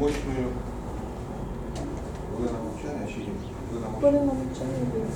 мощною. Олена Мовчання чи ні? Олена Мовчання.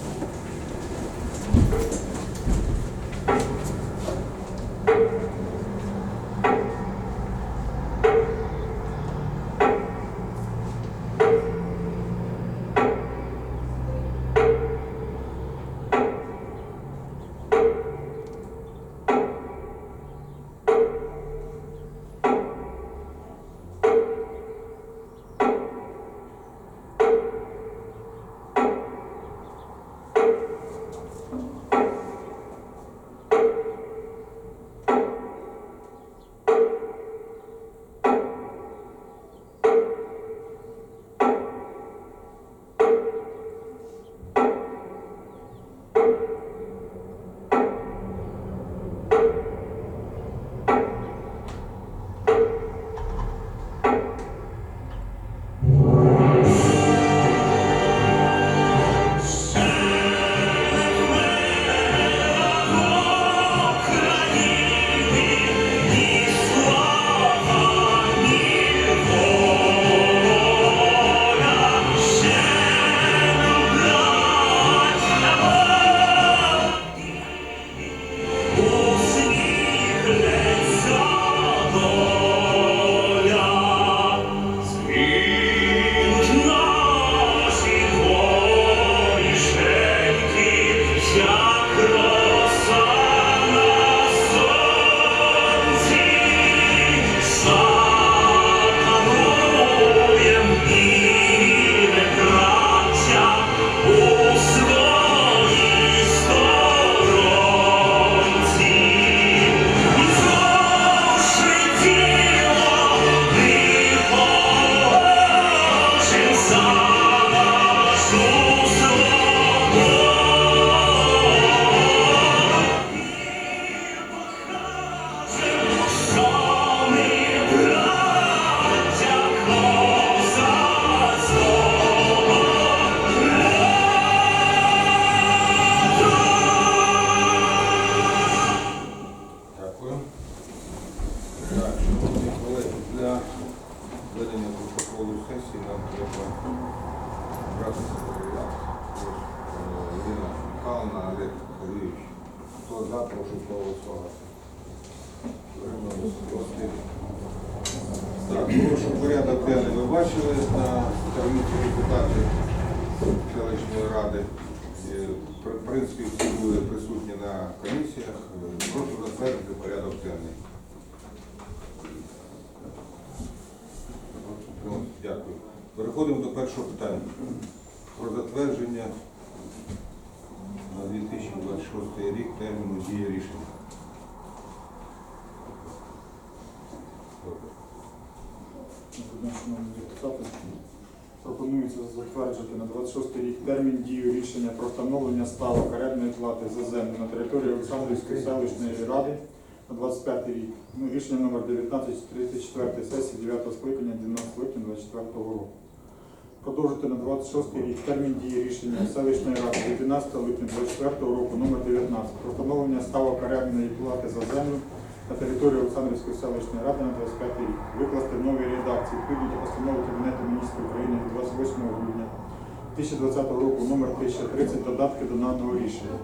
Сесії нам треба брати секретаріат. Ось, е, Ірина Михайловна, Олег Сергійович. Хто за, прошу проголосувати. Так, прошу порядок денний ви бачили на сторінці депутатів селищної ради. Е, В принципі, всі були присутні на комісіях. Е, Прошу затвердити порядок денний. Дякую. Переходимо до першого питання. Про затвердження на 2026 рік терміну дії рішення. Пропонується затверджувати на 26 рік термін дію рішення про встановлення ставок орендної плати за землю на території Олександрівської селищної ради на 25 рік. Ну, рішення номер 19 34 сесії 9 скликання 12 липня 24 року. Продовжити на 26 рік термін дії рішення селищної ради від 12 липня 24 року номер 19 про встановлення ставок орендної плати за землю на території Олександрівської селищної ради на 25 рік. Викласти в новій редакції відповідно до постанови Кабінету міністрів України від 28 грудня 2020 року номер 1030 додатки до даного рішення.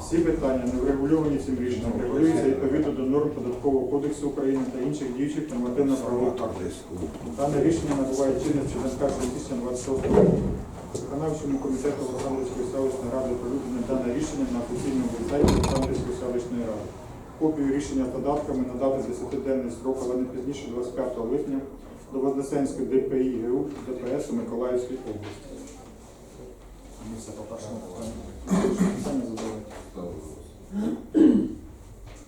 Всі питання, не врегульовані цим рішенням, регулюються відповідно до норм Податкового кодексу України та інших діючих нормативно-правових актів. Дане рішення набуває чинності на 1 2026 року. Виконавчому комітету Олександрівської селищної ради оприлюднено дане рішення на офіційному сайті Олександрівської селищної ради. Копію рішення з додатками надати 10-денний строк, але не пізніше 25 липня до Вознесенської ДПІ ГУ ДПС у Миколаївській області. Ми все по першому питанню. Питання задавайте.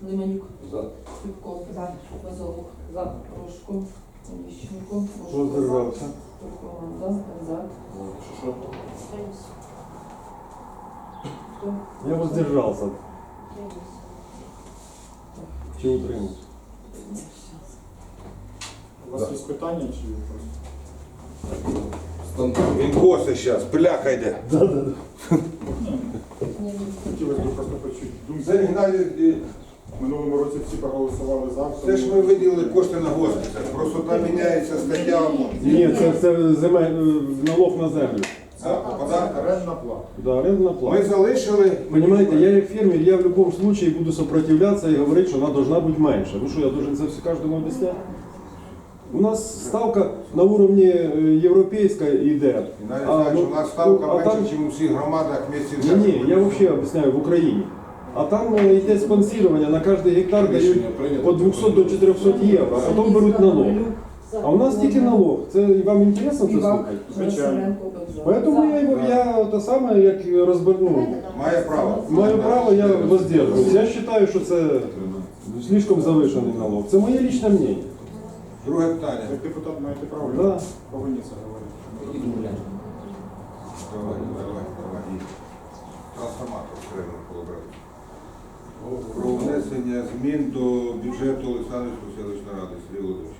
Лиманюк, За. Любков, за. Базовук, за. Рожко, Міщенко, Воздержався. Туркова, за. За. Що? Хто? Я воздержался. Чи утримався? У вас є питання чи просто? Він коси зараз, пляха йде. Хотілося б просто почути думку. Це Геннадій, В минулому році всі проголосували за. Це ж ми виділили кошти на госпіталь. Просто там міняється стаття ОМОН. Ні, це, це земель, налог на землю. А, податок? Це орендна плата. Да, орендна Ми залишили. Понимаете, я як фермер, я в любом случае буду сопротивляться и говорить, что она должна быть меньше. Ну что, я должен це все каждому объяснять? У нас ставка на уровне э, европейской идет. І навіть А, так, ну, що у нас ставка ну, а менше, там- ніж у всіх громадах місті Не, не, я вообще объясняю, в Украине. А там э, йде спонсирование, на каждый гектар дают Рішення прийнято. от 200 до 400 євро, а потім беруть налог. А у нас тільки налог. Це вам інтересно це Івак, слухати? Василенко, Кобзар. Поэтому я, его- я те саме, як розверну. Має право. Маю право, я воздержуюсь. Я вважаю, що це слишком завишений налог. Це моє лічне мнение. Друге питання. Як депутат маєте право, Да. повинні це говорити. Давай, давай, давай. Трансформатор треба побрати. Про внесення змін до бюджету Олександрівської селищної ради Сергій Володимирович.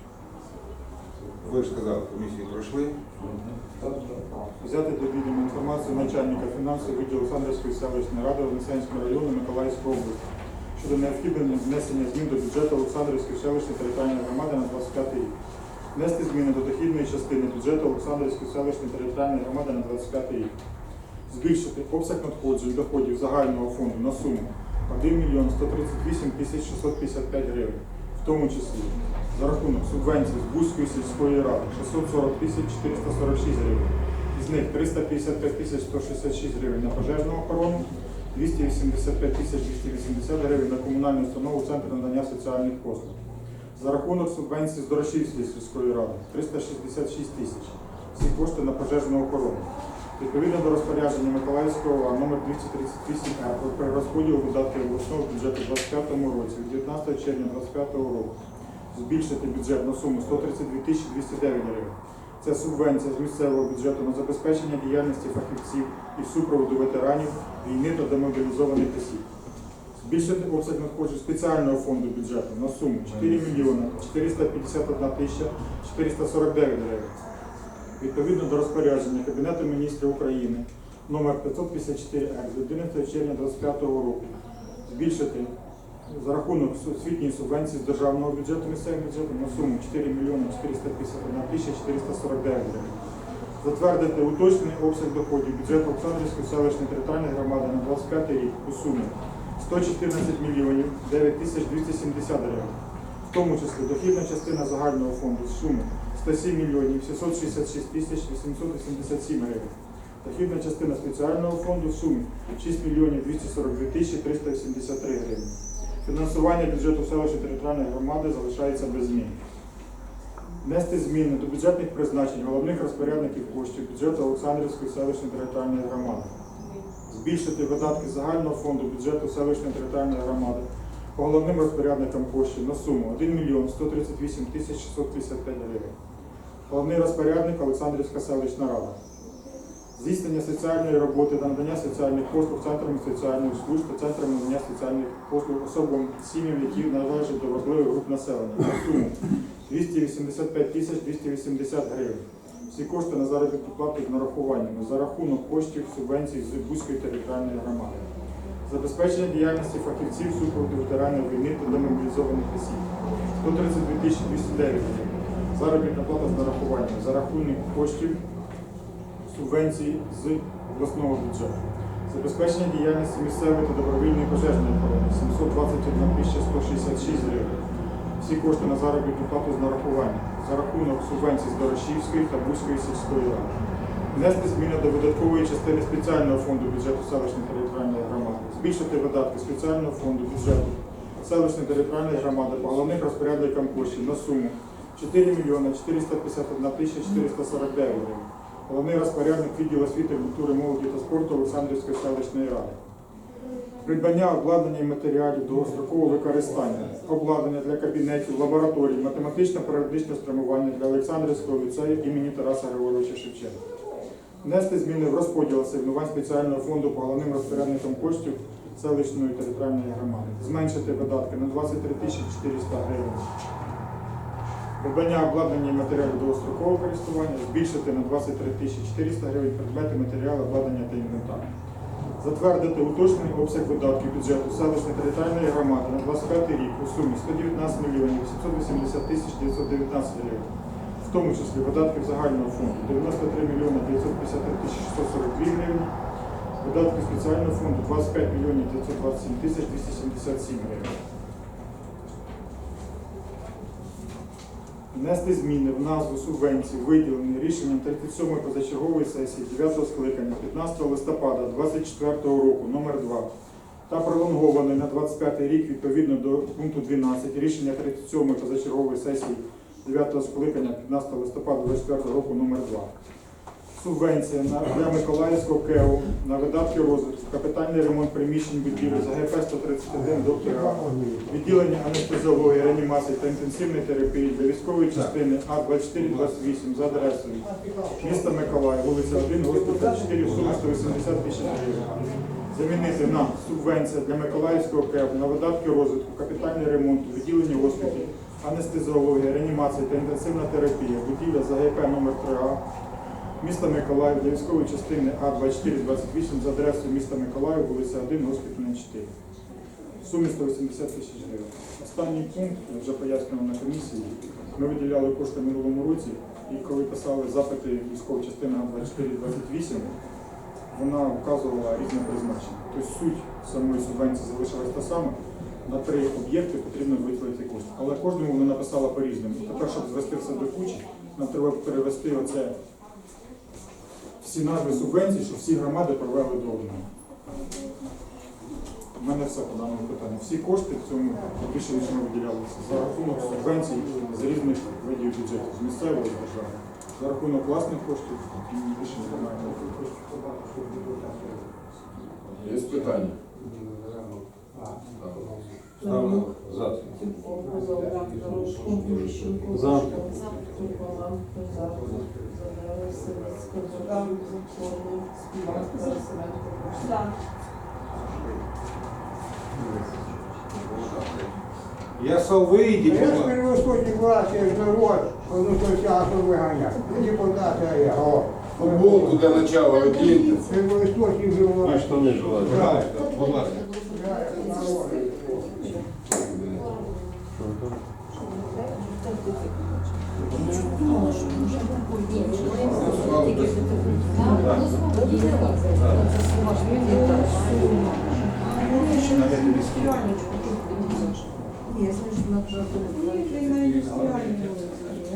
Ви ж сказали, комісії пройшли. Взяти до відома інформацію начальника фінансів відділу Олександрівської селищної ради Вознесенського району Миколаївської області щодо необхідного внесення змін до бюджету Олександрівської селищної територіальної громади на 25 рік. Внести зміни до дохідної частини бюджету Олександрівської селищної територіальної громади на 25 рік. Збільшити обсяг надходжень доходів загального фонду на суму 1 мільйон 138 тисяч 655 гривень, в тому числі за рахунок субвенцій з Бузької сільської ради 640 тисяч 446 гривень. Із них 355 тисяч 166 гривень на пожежну охорону, 285 тисяч 280 гривень на комунальну установу Центр надання соціальних послуг. За рахунок субвенцій з Дорошівської сільської ради 366 тисяч. Всі кошти на пожежну охорону. Відповідно до розпорядження Миколаївського номер 238 р про перерозподіл видатків обласного бюджету у 2025 році від 19 червня 2025 року збільшити бюджет на суму 132 тисячі 209 гривень. Це субвенція з місцевого бюджету на забезпечення діяльності фахівців і супроводу ветеранів війни та демобілізованих осіб. Збільшити обсяг надходжень спеціального фонду бюджету на суму 4 мільйони 451 тисяча 449 гривень. Відповідно до розпорядження Кабінету міністрів України номер 554 р з 11 червня 2025 року збільшити за рахунок освітньої субвенції з державного бюджету місцевим бюджетом на суму 4 мільйони 451 тисяча 449 гривень. Затвердити уточнений обсяг доходів бюджету Олександрівської селищної територіальної громади на 25 рік у сумі 114 мільйонів 9 тисяч 270 гривень. В тому числі дохідна частина загального фонду з суми 107 мільйонів 766 тисяч 887 гривень. Дохідна частина спеціального фонду в сумі 6 мільйонів 242 тисячі 383 гривень. Фінансування бюджету селищної територіальної громади залишається без змін. Внести зміни до бюджетних призначень головних розпорядників коштів бюджету Олександрівської селищної територіальної громади. Збільшити видатки загального фонду бюджету селищної територіальної громади по головним розпорядникам коштів на суму 1 мільйон 138 тисяч 655 гривень. Головний розпорядник Олександрівська селищна рада. Здійснення соціальної роботи надання соціальних послуг центрами соціальних служб та центрами надання соціальних послуг особам сім'ям, які належать до важливих груп населення на суму 285 тисяч 280 гривень. Всі кошти на заробітну плату з нарахуваннями за рахунок коштів субвенцій з Бузької територіальної громади. Забезпечення діяльності фахівців супроводу ветеранів війни та демобілізованих осіб 132 тисячі 209 гривень. Заробітна плата з нарахуваннями за рахунок коштів субвенцій з обласного бюджету. Забезпечення діяльності місцевої та добровільної пожежної охорони 721 тисяча 166 гривень. Всі кошти на заробітну плату з нарахування за рахунок субвенцій з Дорошівської та Бузької сільської ради. Внести зміни до видаткової частини спеціального фонду бюджету селищної територіальної громади. Збільшити видатки спеціального фонду бюджету селищної територіальної громади по головних розпорядникам коштів на суму 4 мільйони 451 тисяча 449 гривень. Головний розпорядник відділу освіти, культури, молоді та спорту Олександрівської селищної ради. Придбання обладнання і матеріалів довгострокового використання, обладнання для кабінетів, лабораторій, математично-періодичне спрямування для Олександрівського ліцею імені Тараса Григоровича Шевченка. Внести зміни в розподіл асигнувань спеціального фонду по головним розпорядникам коштів селищної територіальної громади. Зменшити видатки на 23 400 гривень. Придбання обладнання і матеріалів довгострокового користування збільшити на 23 тисячі 400 гривень предмети, матеріали, обладнання та інвентар. Затвердити уточнений обсяг видатків бюджету селищної територіальної громади на 25 рік у сумі 119 мільйонів 880 тисяч 919 гривень, в тому числі видатків загального фонду 93 мільйони 953 тисячі 642 гривень, видатки спеціального фонду 25 мільйонів 927 тисяч 277 гривень. Внести зміни в назву субвенції, виділені рішенням 37-ї позачергової сесії 9 скликання 15 листопада 2024 року номер 2 та пролонгований на 25 рік відповідно до пункту 12 рішення 37-ї позачергової сесії 9 скликання 15 листопада 2024 року номер 2 Субвенція на для Миколаївського КЕУ на видатки розвитку, капітальний ремонт приміщень будівлі за ГП 131 доктора, відділення анестезіології, реанімації та інтенсивної терапії для військової частини А2428 за адресою міста Миколаїв, вулиця 1, госпіталь 4, сума 180 тисяч гривень. Замінити на субвенція для Миколаївського КЕП на видатки розвитку, капітальний ремонт, відділення госпіталів, анестезіологія, реанімація та інтенсивна терапія, будівля за ГП номер 3А, міста Миколаїв для військової частини А2428 за адресою міста Миколаїв, вулиця 1, госпітальна 4. В сумі 180 тисяч гривень. Останній пункт, я вже пояснював на комісії, ми виділяли кошти в минулому році, і коли писали запити військової частини А2428, вона вказувала різне призначення. Тобто суть самої субвенції залишилась та сама. На три об'єкти потрібно виділити кошти. Але кожному вона написала по-різному. Тепер, щоб звести все до кучі, нам треба перевести оце всі назви субвенцій, щоб всі громади провели до одного. У мене все по даному питанню. Всі кошти в цьому більше ніж ми виділялися за рахунок субвенцій з різних видів бюджету, з місцевого і державного. За рахунок власних коштів більше немає ніяких. Є питання? Ставлю за. Ніщенко, За. Савицька, Богдан, Законний, Співак, Тарасенко, За. Я сов вийдіть, Я будь ж ласка. первосточник власти, я ж народ, ну то тяжко виганяти. Депутати, а я. О, Футболку для начала власти. штани желаю. Так, Будь ласка.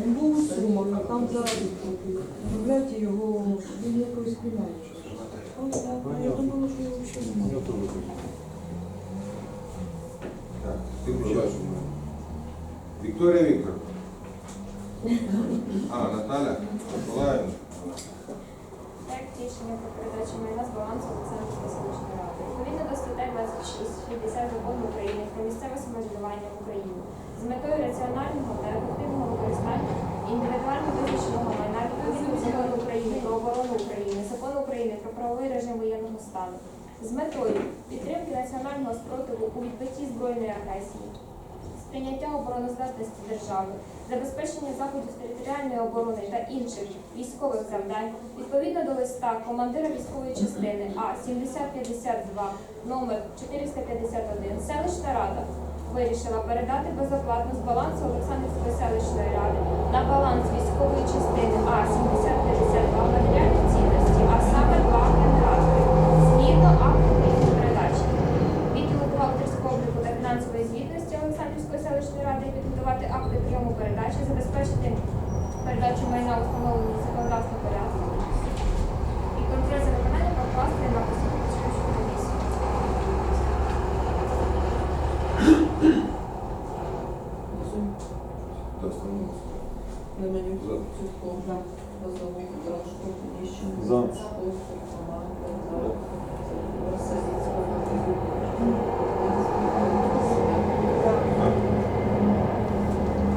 Він був у Сумах, а там зараз Виявляєте його він якось співаючи. Я думала, що його взагалі немає. Так, ти включаєш у мене. Вікторія Вікторовна. А, Наталя Миколаївна. Рішення про передачу майна з балансу Олександрівської селищної ради. Відповідно до статей 26 60 закону України про місцеве самоврядування в Україні з метою раціонального та ефективного використання індивідуально визначеного майна відповідно закону України про оборону України, закону України про правовий режим воєнного стану з метою підтримки національного спротиву у відбитті збройної агресії, сприйняття обороноздатності держави, забезпечення заходів територіальної оборони та інших військових завдань. Відповідно до листа командира військової частини А 7052 номер 451 селищна рада вирішила передати безоплатно з балансу Олександрівської селищної ради на баланс військової частини А 7052 забезпечити передачу майна у встановленому законодавством порядку і контроль за виконанням покласти на посаду підтримуючу комісію. Достановився. Леменюк, За. Цюбко, Козак, Дорожко, Ніщенко, За. Турбала, Козак, Савицька,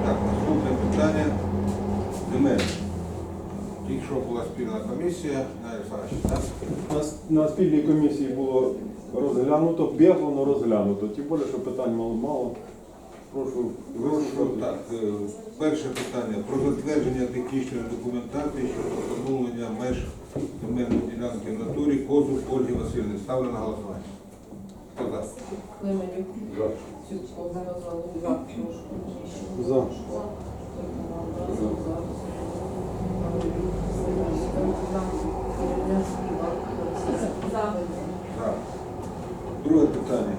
Так, наступне питання. Земель. Тільки що була спільна комісія, Найя Олександрович, так? У нас на спільній розглянуто, бігло, але розглянуто. Тим більше, що питань мало мало. Прошу. Прошу так. е, Перше питання про затвердження технічної документації щодо встановлення меж земельної ділянки в натурі козу Ольги Васильівни. Ставлю на голосування. Хто за? Клименюк. За. Цюцько. Залук. За. Трошко. Міщенко. За. За. За. Кореня. Співак. За. За. Друге питання.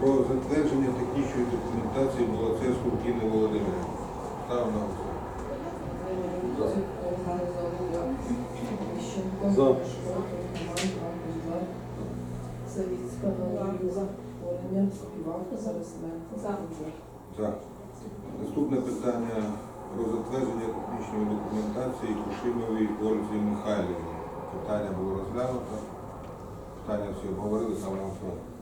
Про затвердження технічної документації Молодцевську Кіни Володимира. Ставлю на. За. За. Наступне питання про затвердження технічної документації Кушимовій Ользі Михайлівні. Питання було розглянуто. Питання всі обговорили, саме голосування.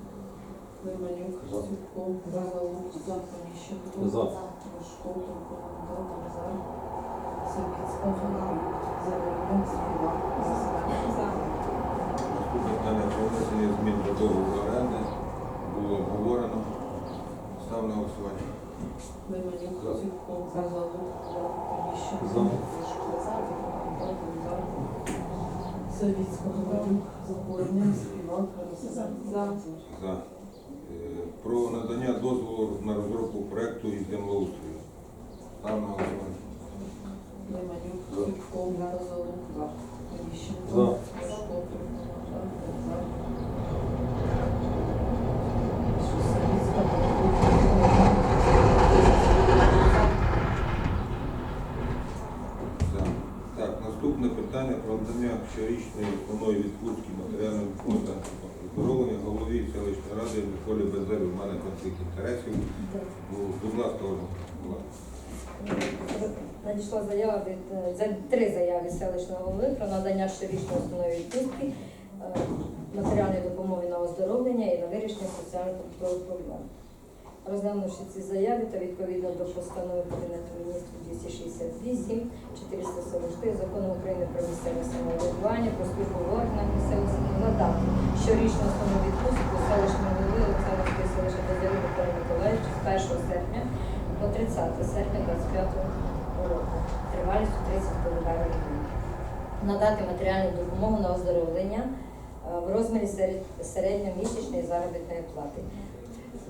Клименюк, Цюбко, Залук, За. Міщенко. За. Рожко, Туркова, За. Савіцька, Галина, Зелена, Співак. Наступне питання про внесення змін до договору оренди було обговорено. Став на голосування. Клименюк, За. Цюбко, Залук, За. Міщенко. За. Рожко, За. Савіцька, Галина, Захороння, Співак. За. За. Про надання дозволу на розробку проекту із землеустрою. Став на голосування. Клименюк, За. Цюбко, Залук, За. Рожко, Туркова, За. Савіцька, За. Так, наступне питання про надання щорічної основної відпустки матеріального фонду оздоровлення голові селищної ради Миколі Безеру. У мене конфлікт інтересів. Будь ласка, Ольга. Надійшла заява від е, три заяви селищного голови про надання щорічної основної відпустки, е, матеріальної допомоги на оздоровлення і на вирішення соціально-побутових проблем. Розглянувши ці заяви та відповідно до постанови Кабінету міністрів 268, 444 закону України про місцеве самоврядування, про службу в органах місцевого самоврядування, щорічну основну відпустку селищного голови Олександрівської селища Базарі Миколи Миколаївича з 1 серпня по 30 серпня 25 року, тривалістю 30 календарних днів. Надати матеріальну допомогу на оздоровлення е, в розмірі середньомісячної заробітної плати.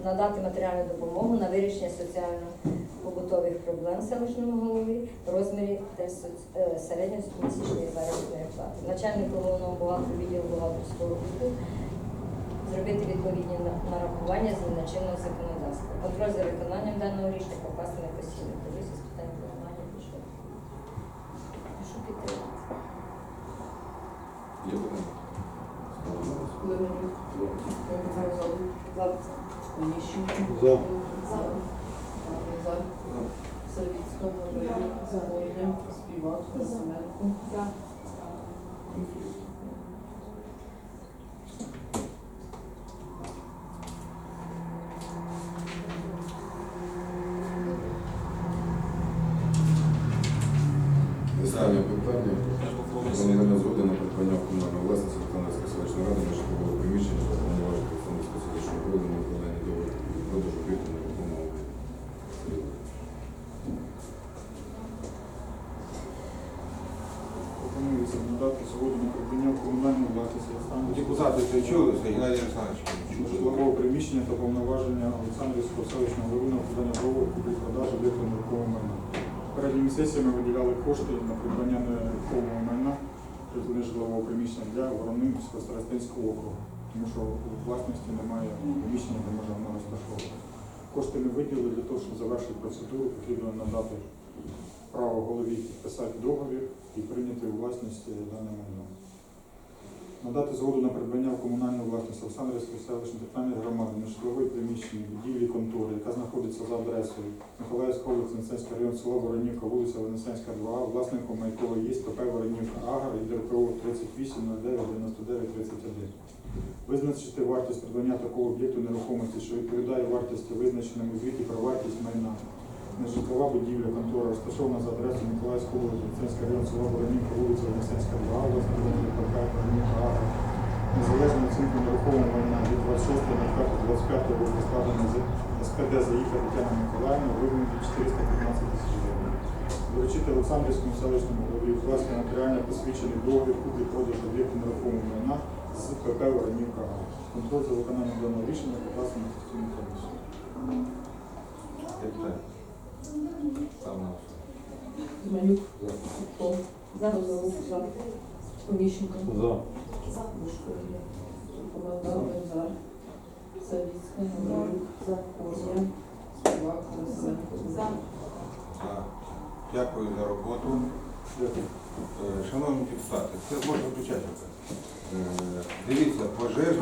Надати матеріальну допомогу на вирішення соціально-побутових проблем селищному голові в розмірі е, середньомісячної заробітної плати. Начальник головного бухгалтера відділу бухгалтерського руху зробити відповідні нарахування згідно чинного законодавства. Контроль за виконанням даного рішення покласти на постійну комісію з питань виконання бюджету. Прошу підтримати. Є Залук, За. За. Галина, Оленя, Співак, Заросленко. За. Останнє питання. Про надання згоди на придбання комунальної власності Житомирської селищної ради на житлового приміщення та повноважень Житомирської селищної ради на виконання договору продажу квітів на допомогу. Пропонується надати згоду на придбання в комунальну власність Олександрівської Депутати це чули, це Геннадій Олександрович. житлового приміщення та повноваження Олександрівського селищного голови на укладання договору купівлі-продажу об'єкту нерухомого майна. Передніми сесіями виділяли кошти на придбання нерухомого майна житлового приміщення для Воронинського старостинського округу, тому що у власності немає приміщення, де можна воно розташовувати. Кошти ми виділили для того, щоб завершити процедуру, потрібно надати право голові підписати договір і прийняти у власність е, дане майно. Надати згоду на придбання в комунальну власність Олександрівської селищної територіальної громади на житлової приміщення будівлі контори, яка знаходиться за адресою Миколаївська область, Вознесенський район, село Воронівка, вулиця Вознесенська, 2, власником якого є ПП Воронівка Агро і ДРПО 38 09 99 31. Визначити вартість придбання такого об'єкту нерухомості, що відповідає вартості визначеному звіті про вартість майна. Нежитлова будівля контора розташована за адресою Миколаївська область, Вознесенський район, село Воронівка, вулиця Вознесенська, 2, власником ПП Воронівка Агро незалежну оцінку нерухомого майна від 26.05.25 року складено з СПД Заїка Тетяна Миколаївна у вигляді 415 тисяч гривень. Доручити Олександрівському селищному голові укласти нотаріально посвідчений договір куплі продаж об'єктів нерухомого майна з ПП Воронівка. Контроль за виконанням даного рішення покласти на комісію. Голосування. Зманюк, Сухов, Козовук, за. Онищенко, За. Бушко, Команда, Бензар, Савицька, Гаврилюк, за. Козя, Співак, Красенко, за. Дякую за роботу. Дякую. Е, Шановні депутати, це можна включати. Е, Дивіться, пожежна